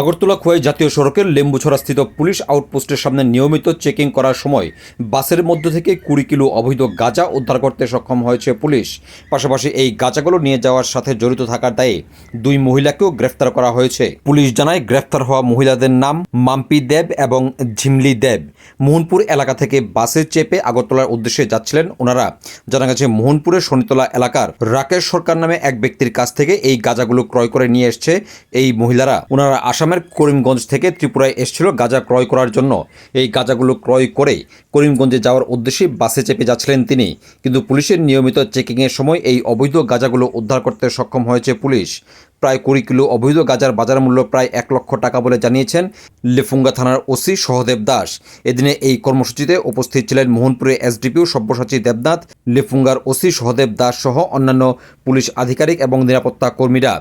আগরতলা খোয়াই জাতীয় সড়কের লেম্বুছড়াস্থিত পুলিশ আউটপোস্টের সামনে নিয়মিত চেকিং করার সময় বাসের মধ্য থেকে কুড়ি কিলো অবৈধ গাঁজা উদ্ধার করতে সক্ষম হয়েছে পুলিশ। পাশাপাশি এই গাঁজাগুলো নিয়ে যাওয়ার সাথে জড়িত থাকার দায়ে দুই মহিলাকেও গ্রেফতার করা হয়েছে। পুলিশ জানায়, গ্রেফতার হওয়া মহিলাদের নাম মাম্পি দেব এবং ঝিমলি দেব। মোহনপুর এলাকা থেকে বাসে চেপে আগরতলার উদ্দেশ্যে যাচ্ছিলেন ওনারা। জানা গেছে, মোহনপুরের শনিতলা এলাকার রাকেশ সরকার নামে এক ব্যক্তির কাছ থেকে এই গাঁজাগুলো ক্রয় করে নিয়ে এসছে এই মহিলারা। ওনারা আসামের করিমগঞ্জ থেকে ত্রিপুরায় এসেছিল গাঁজা ক্রয় করার জন্য। এই গাঁজাগুলো ক্রয় করে করিমগঞ্জে যাওয়ার উদ্দেশ্যে বাসে চেপে যাচ্ছিলেন তিনি। কিন্তু পুলিশের নিয়মিত চেকিংয়ের সময় এই অবৈধ গাঁজাগুলো উদ্ধার করতে সক্ষম হয়েছে পুলিশ। প্রায় কুড়ি কিলো অবৈধ গাঁজার বাজার মূল্য প্রায় এক লক্ষ টাকা বলে জানিয়েছেন লেফুঙ্গা থানার ওসি সহদেব দাস। এদিনে এই কর্মসূচিতে উপস্থিত ছিলেন মোহনপুরে এসডিপিও সব্যসাচী দেবনাথ লেফুঙ্গার ওসি সহদেব দাস সহ অন্যান্য পুলিশ আধিকারিক এবং নিরাপত্তা কর্মীরা।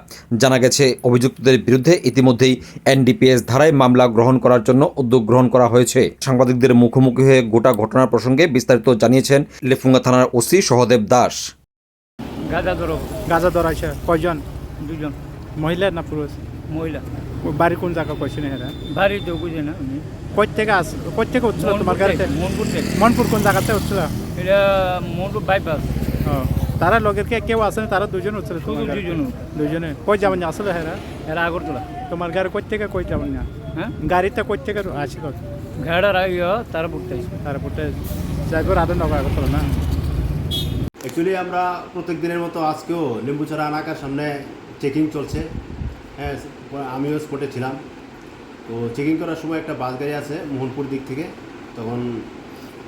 জানা গেছে অভিযুক্তদের বিরুদ্ধে ইতিমধ্যেই এনডিপিএস ধারায় মামলা গ্রহণ করার জন্য উদ্যোগ গ্রহণ করা হয়েছে। সাংবাদিকদের মুখোমুখি হয়ে গোটা ঘটনার প্রসঙ্গে বিস্তারিত জানিয়েছেন লেফুঙ্গা থানার ওসি সহদেব দাস। গাঁজা ধরো। গাঁজা ধরাইছে। কয়জন? দুজন। মহিলা না পুরুষ? মহিলা। বাড়ি কোন জায়গা কইছে না এরা? বাড়ি তো বুঝে না আমি। কই থেকে আস কই থেকে উঠছিল তোমার গাড়িতে? মনপুর থেকে। মনপুর কোন জায়গাতে উঠছিল এটা মনপুর বাইপাস ও তারা লগের কে কেউ আসেনি তারা দুজন উঠছিল শুধু তোমার দুজন দুজনে কই যাবেন না? আসলে হেরা এরা আগরতলা। তোমার গাড়ি কই থেকে কই যাবেন না? হ্যাঁ? গাড়িতে কই থেকে আসিল ঘাড়ার আগে তারা পড়তে তারপরে যাইব রাধে নগর আগরতলা না? অ্যাকচুয়ালি আমরা প্রত্যেক দিনের মতো আজকেও লেম্বুছড়া এলাকার সামনে চেকিং চলছে। হ্যাঁ আমিও স্পটে ছিলাম। তো চেকিং করার সময় একটা বাস গাড়ি আছে মোহনপুর দিক থেকে। তখন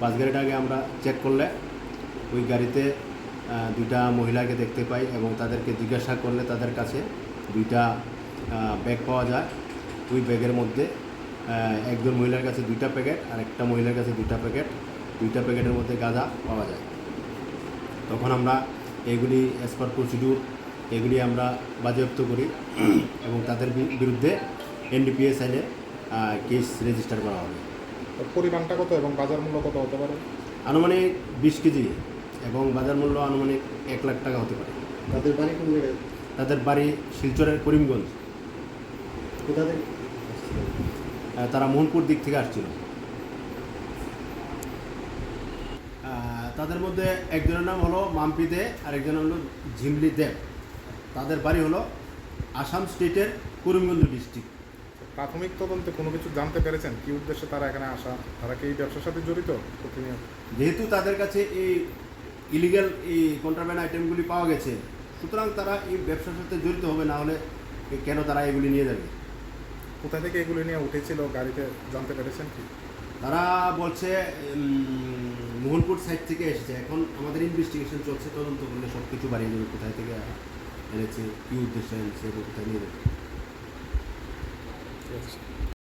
বাস গাড়িটাকে আমরা চেক করলে, ওই গাড়িতে দুইটা মহিলাকে দেখতে পাই এবং তাদেরকে জিজ্ঞাসা করলে তাদের কাছে দুইটা ব্যাগ পাওয়া যায়। ওই ব্যাগের মধ্যে একজন মহিলার কাছে দুইটা প্যাকেট আর একটা মহিলার কাছে দুইটা প্যাকেট। দুইটা প্যাকেটের মধ্যে গাঁজা পাওয়া যায়। তখন আমরা এগুলি অ্যাজ পার প্রসিডিউর এগুলি আমরা বাজেয়াপ্ত করি এবং তাদের বিরুদ্ধে এনডিপিএস আইনে কেস রেজিস্টার করা হবে। পরিমাণটা কত এবং বাজার মূল্য কত হতে পারে? আনুমানিক বিশ কেজি এবং বাজার মূল্য আনুমানিক এক লাখ টাকা হতে পারে। তাদের বাড়ি কোন জায়গায়? তাদের বাড়ি শিলচরের করিমগঞ্জ। কোথা থেকে? তারা মোহনপুর দিক থেকে আসছিল। তাদের মধ্যে একজনের নাম হলো মাম্পি দে আর একজনের হলো ঝিমলি দেব। তাদের বাড়ি হলো আসাম স্টেটের করিমগঞ্জ ডিস্ট্রিক্ট। প্রাথমিক তদন্তে কোনো কিছু জানতে পেরেছেন? কি উদ্দেশ্যে তারা এখানে আসা? তারা কি এই ব্যবসার সাথে জড়িত? প্রতিনিয়ত। যেহেতু তাদের কাছে এই ইলিগ্যাল এই কন্ট্রাব্যান্ড আইটেমগুলি পাওয়া গেছে সুতরাং তারা এই ব্যবসার সাথে জড়িত হবে না হলে কেন তারা এগুলি নিয়ে যাবে? কোথা থেকে এগুলি নিয়ে উঠেছিল গাড়িতে জানতে পেরেছেন কি? তারা বলছে মোহনপুর সাইড থেকে এসেছে। এখন আমাদের ইনভেস্টিগেশন চলছে তদন্ত করলে সব কিছু বাড়িয়ে যাবে কোথায় থেকে And it's a huge difference. Yes.